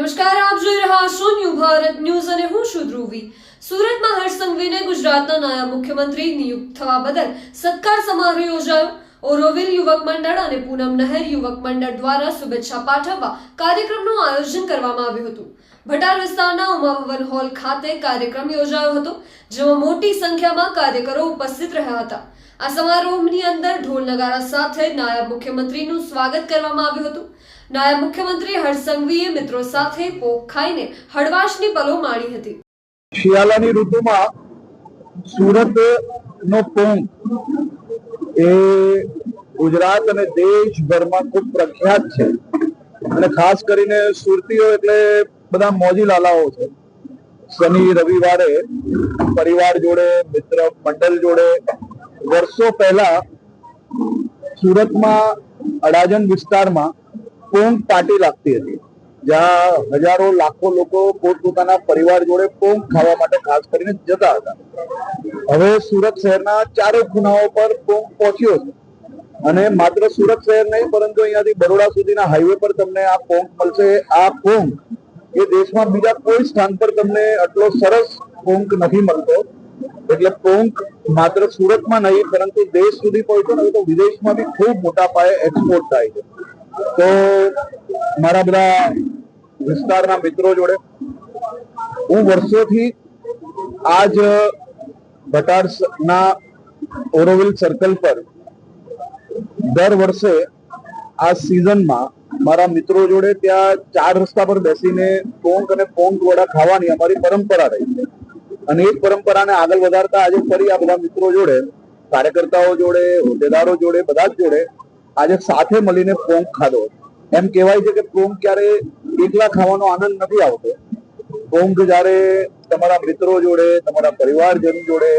નમસ્કાર, આપ જોઈ રહ્યા છો ન્યૂ ભારત ન્યૂઝ અને હું છું ધ્રુવી. સુરતમાં હર્ષ સંઘવીને ગુજરાતના નાયબ મુખ્યમંત્રી નિયુક્ત થવા બદલ સત્કાર સમારોહ યોજાયો. ઓરોવિલ યુવક મંડળ અને પૂનમ નહેર યુવક મંડળ દ્વારા શુભેચ્છા પાઠવવા કાર્યક્રમનું આયોજન કરવામાં આવ્યું હતું. ભટાર વિસ્તારના ઉમાભવન હોલ ખાતે કાર્યક્રમ યોજાયો હતો, જેમાં મોટી સંખ્યામાં કાર્યકરો ઉપસ્થિત રહ્યા હતા. આ સમારોહની અંદર ઢોલ નગારા સાથે નાયબ મુખ્યમંત્રીનું સ્વાગત કરવામાં આવ્યું હતું. નાયબ મુખ્યમંત્રી હર્ષ મિત્રો સાથે પોક ખાઈને હળવાશની પલો માણી હતી. શિયાળાની ઋતુમાં સુરત નો પોંગ એ ગુજરાત અને દેશભરમાં ખૂબ પ્રખ્યાત છે. અને ખાસ કરીને સુરતીઓ એટલે બધા મોજી લાલાઓ છે. શનિ, રવિવારે પરિવાર જોડે, મિત્ર મંડળ જોડે વર્ષો પહેલા સુરતમાં અડાજણ વિસ્તારમાં પોંગ પાર્ટી લાગતી હતી? જ્યાં હજારો લાખો લોકો પોતપોતાના પરિવાર જોડે પોંગ ખાવા માટે ખાસ કરીને જતા હતા. હવે સુરત શહેરના ચારે ખૂણાઓ પર પોંગ પહોંચ્યો છે? અને માત્ર સુરત શહેર નહીં, પરંતુ અહીંયાથી બરોડા સુધીના હાઈવે પર તમને આ પોંગ મળશે? આ પોંગ એ દેશમાં બીજા કોઈ સ્થાન પર તમને આટલો સરસ પોંગ નથી મળતો. એટલે પોંગ માત્ર સુરતમાં નહીં, પરંતુ દેશ સુધી પહોંચ્યો ને તો વિદેશમાં બી ખૂબ મોટા પાયે એક્સપોર્ટ થાય છે. તો મારા બધા વિસ્તારના મિત્રો જોડે હું વર્ષોથી આજ ભટાડના ઓરોવિલ સર્કલ પર દર વર્ષે આ સિઝનમાં મારા મિત્રો જોડે ત્યાં ચાર રસ્તા પર બેસીને પોંક અને પોંક વડા ખાવાની અમારી પરંપરા રહી. છે અને એ જ પરંપરાને આગળ વધારતા આજે ફરી આ બધા મિત્રો જોડે કાર્યકર્તાઓ જોડે, હોદ્દેદારો જોડે, બધા જ જોડે આજે સાથે મળીને પોંગ ખાધો. એમ કહેવાય છે કે પોંગ ક્યારે એકલા ખાવાનો આનંદ નથી આવતો. પોંગ જ્યારે તમારા મિત્રો જોડે, તમારા પરિવારજન જોડે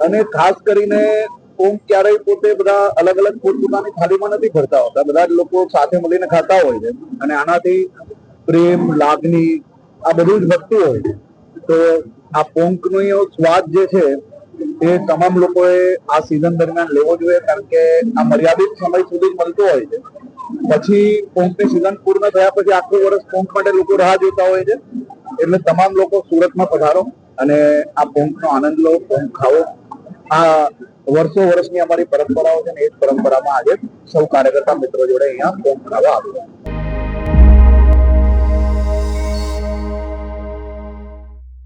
અને ખાસ કરીને પોંગ ક્યારેય પોતે બધા અલગ અલગ પોતપોતાની થાળીમાં નથી ભરતા હોતા. બધા જ લોકો સાથે મળીને ખાતા હોય છે. અને આનાથી પ્રેમ, લાગણી આ બધું જ વધતું હોય છે. તો આ પોંકનો સ્વાદ જે છે એ તમામ લોકોએ આ સિઝન દરમિયાન લેવો જોઈએ, કારણ કે આ મર્યાદિત સમય સુધી જ મળતો હોય છે. પછી પોંકની સિઝન પૂર્ણ થયા પછી આખું વર્ષ પોંક માટે લોકો રાહ જોતા હોય છે. એટલે તમામ લોકો સુરતમાં પધારો અને આ પોંકનો આનંદ લો પોંક ખાઓ. આ વર્ષો વર્ષની અમારી પરંપરાઓ છે ને એ જ પરંપરામાં આજે સૌ કાર્યકર્તા મિત્રો જોડે અહીંયા પોંક ખાવા આવ્યો